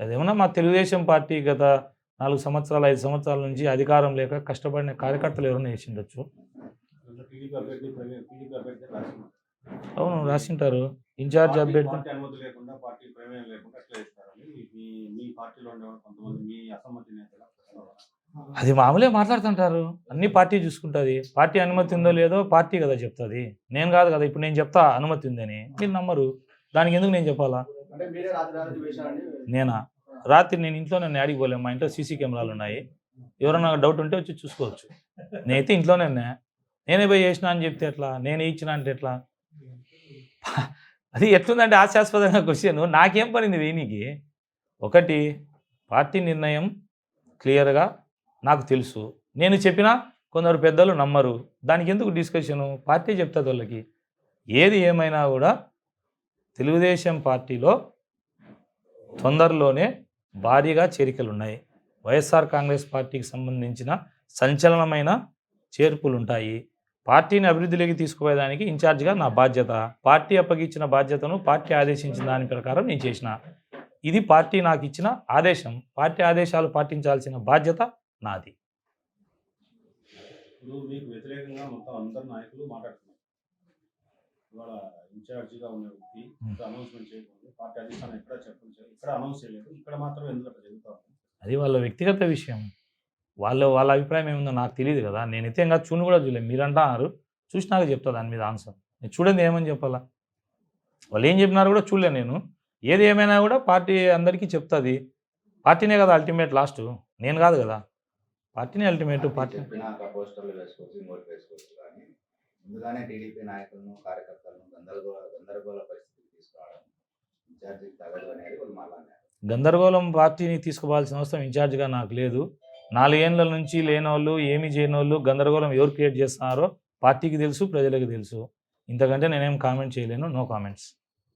అదేమన్నా మా తెలుగుదేశం పార్టీ గత నాలుగు సంవత్సరాలు ఐదు సంవత్సరాల నుంచి అధికారం లేక కష్టపడిన కార్యకర్తలు ఎవరైనా చేసి ఉండొచ్చు టీడీపీ అభ్యర్థి ప్రవీణ్ టీడీపీ అభ్యర్థి రాసింది అవును రాసింటారు. ఇన్ఛార్జ్ అభ్యర్థి అది మామూలే మాట్లాడుతుంటారు. అన్ని పార్టీ చూసుకుంటుంది. పార్టీ అనుమతి ఉందో లేదో పార్టీ కదా చెప్తుంది. నేను కాదు కదా ఇప్పుడు నేను చెప్తా అనుమతి ఉందని. మీరు నమ్మరు. దానికి ఎందుకు నేను చెప్పాలా? నేనా? రాత్రి నేను ఇంట్లో నన్ను యాడికి పోలేము మా ఇంట్లో సీసీ కెమెరాలు ఉన్నాయి. ఎవరైనా డౌట్ ఉంటే వచ్చి చూసుకోవచ్చు. నేనైతే ఇంట్లోనే నేనే పోయి చేసిన అని చెప్తే ఎట్లా? నేనే ఇచ్చిన అంటే ఎట్లా? అది ఎట్లుందంటే హాస్యాస్పదంగా క్వశ్చన్ నాకేం పడింది వేణికి ఒకటి పార్టీ నిర్ణయం క్లియర్గా నాకు తెలుసు. నేను చెప్పినా కొందరు పెద్దలు నమ్మరు. దానికి ఎందుకు డిస్కషను పార్టీ చెప్తుంది వాళ్ళకి. ఏది ఏమైనా కూడా తెలుగుదేశం పార్టీలో తొందరలోనే భారీగా చేరికలు ఉన్నాయి వైఎస్ఆర్ కాంగ్రెస్ పార్టీకి సంబంధించిన సంచలనమైన చేర్పులు ఉంటాయి పార్టీని అభివృద్ధిలోకి తీసుకుపోయేదానికి ఇన్ఛార్జిగా నా బాధ్యత. పార్టీ అప్పగించిన బాధ్యతను పార్టీ ఆదేశించిన దాని ప్రకారం నేను చేసిన. ఇది పార్టీ నాకు ఇచ్చిన ఆదేశం. పార్టీ ఆదేశాలు పాటించాల్సిన బాధ్యత నాది. ఇప్పుడు మీకు వ్యతిరేకంగా మొత్తం అందరు నాయకులు మాట్లాడుతున్నారు. ఇవాళ ఇన్ఛార్జిగా ఉన్న వ్యక్తి అనౌన్స్మెంట్ చేయకుండా పార్టీ అధిష్టానం ఎక్కడ చెప్పలేదు ఇక్కడ అనౌన్స్ చేయలేదు. ఇక్కడ మాత్రం ఎందుకు జరుగుతా అది వాళ్ళ వ్యక్తిగత విషయం. వాళ్ళ వాళ్ళ అభిప్రాయం ఏముందో నాకు తెలియదు కదా. నేనైతే ఇంకా చూని కూడా చూడలేదు. మీరు అంటున్నారు చూసినాక చెప్తా దాని మీద ఆన్సర్. నేను చూడండి ఏమని చెప్పాలా? వాళ్ళు ఏం చెప్పినారు కూడా చూడలే నేను. ఏది ఏమైనా కూడా పార్టీ అందరికీ చెప్తుంది. పార్టీనే కదా అల్టిమేట్ లాస్ట్ నేను కాదు కదా. పార్టీనే అల్టిమేట్ పార్టీ ముందుగానే టీడీపీ నాయకులను కార్యకర్తలను గందరగోళ గందరగోళ పరిస్థితికి తీసుకురావడం ఇన్ఛార్జికి తగదు అనేది వాళ్ళు మళ్ళా గందరగోళం పార్టీని తీసుకోవాల్సిన అవసరం ఇన్ఛార్జిగా నాకు లేదు. నాలుగేళ్ళ నుంచి లేనోళ్ళు ఏమి చేయనోళ్ళు గందరగోళం ఎవరు క్రియేట్ చేస్తున్నారో పార్టీకి తెలుసు ప్రజలకు తెలుసు. ఇంతకంటే నేనేం కామెంట్ చేయలేను. No comments.